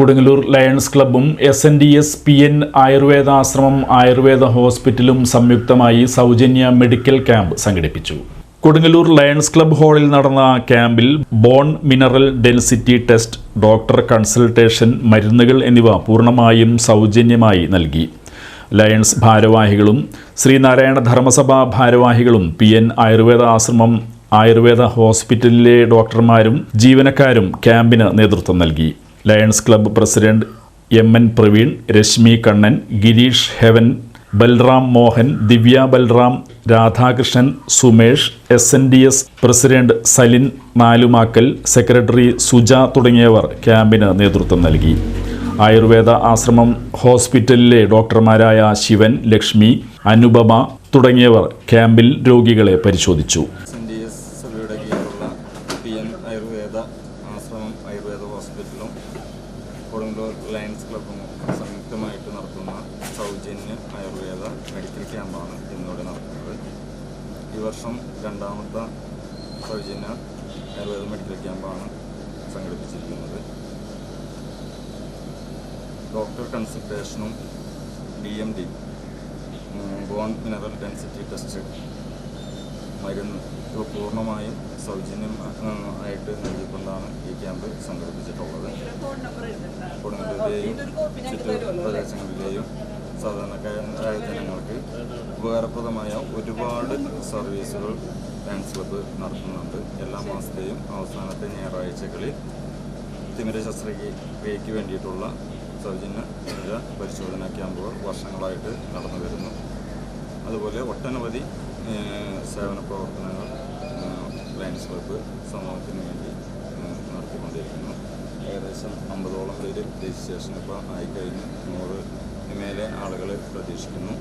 Kodungallur lions ക്ലബ്ബും S N D S P N Ayurveda Ashramam Ayurveda ഹോസ്പിറ്റലും സംയുക്തമായി സൗജന്യ medical camp സംഘടിപ്പിച്ചു. കൊടുങ്ങല്ലൂർ ലയൺസ് ക്ലബ്ബ് ഹാളിൽ നടന്ന ക്യാമ്പിൽ bone mineral density test doctor consultation മരുന്നുകൾ എന്നിവ പൂർണമായും സൗജന്യമായി നൽകി. ലയൺസ് ഭാരവാഹികളും ശ്രീനാരായണ ധർമ്മസഭ ഭാരവാഹികളും പി എൻ ആയുർവേദ ആശ്രമം ആയുർവേദ ഹോസ്പിറ്റലിലെ ഡോക്ടർമാരും ജീവനക്കാരും ക്യാമ്പിന് നേതൃത്വം നൽകി. Lions club president M N Praveen Reshmi Kannan Gireesh Heaven Balram Mohan Divya Balram Radhakrishnan Sumesh S N D S president Salin Nalumakkal secretary Suja തുടങ്ങിയവർ ക്യാമ്പിന് നേതൃത്വം നൽകി. ആയുർവേദ ആശ്രമം ഹോസ്പിറ്റലിലെ ഡോക്ടർമാരായ ശിവൻ ലക്ഷ്മി അനുപമ തുടങ്ങിയവർ ക്യാമ്പിൽ രോഗികളെ പരിശോധിച്ചു എൻ ഡി എസ് സഭയുടെ കീഴിലുള്ള പി എൻ ആയുർവേദ ആശ്രമം ആയുർവേദ ഹോസ്പിറ്റലും കൊടുങ്ങല്ലൂർ ലയൺസ് ക്ലബും സംയുക്തമായിട്ട് നടത്തുന്ന സൗജന്യ ആയുർവേദ മെഡിക്കൽ ക്യാമ്പാണ് ഇന്നിവിടെ നടത്തുന്നത്. ഈ വർഷം രണ്ടാമത്തെ സൗജന്യ ആയുർവേദ മെഡിക്കൽ ക്യാമ്പാണ് സംഘടിപ്പിച്ചിരിക്കുന്നത്. Doctor കൺസൾട്ടേഷനും D M D bone mineral density test മരുന്ന്. ഇവ പൂർണമായും സൗജന്യം ആയിട്ട് നൽകിക്കൊണ്ടാണ് ഈ ക്യാമ്പ് സംഘടിപ്പിച്ചിട്ടുള്ളത്. കുടുംബത്തിലെയും ചുറ്റു പ്രദേശങ്ങളിലെയും സാധാരണക്കാരായ ജനങ്ങൾക്ക് ഉപകാരപ്രദമായ ഒരുപാട് സർവീസുകൾ ഡാൻസ് ക്ലബ്ബ് നടത്തുന്നുണ്ട്. എല്ലാ മാസത്തെയും അവസാനത്തെ ഞായറാഴ്ചകളിൽ തിമിര ശസ്ത്രക്രിയയ്ക്ക് വേണ്ടിയിട്ടുള്ള സൗജന്യ തിമിര പരിശോധനാ ക്യാമ്പുകൾ വർഷങ്ങളായിട്ട് നടന്നു വരുന്നു അതുപോലെ ഒട്ടനവധി സേവന പ്രവർത്തനങ്ങൾ ലയൻസ് വകുപ്പ് സമൂഹത്തിന് വേണ്ടി നടത്തിക്കൊണ്ടിരിക്കുന്നു. ഏകദേശം അമ്പതോളം പേര് രജിസ്ട്രേഷൻ ഇപ്പോൾ ആയിക്കഴിഞ്ഞ്. നൂറ് മേലെ ആളുകൾ പ്രതീക്ഷിക്കുന്നു.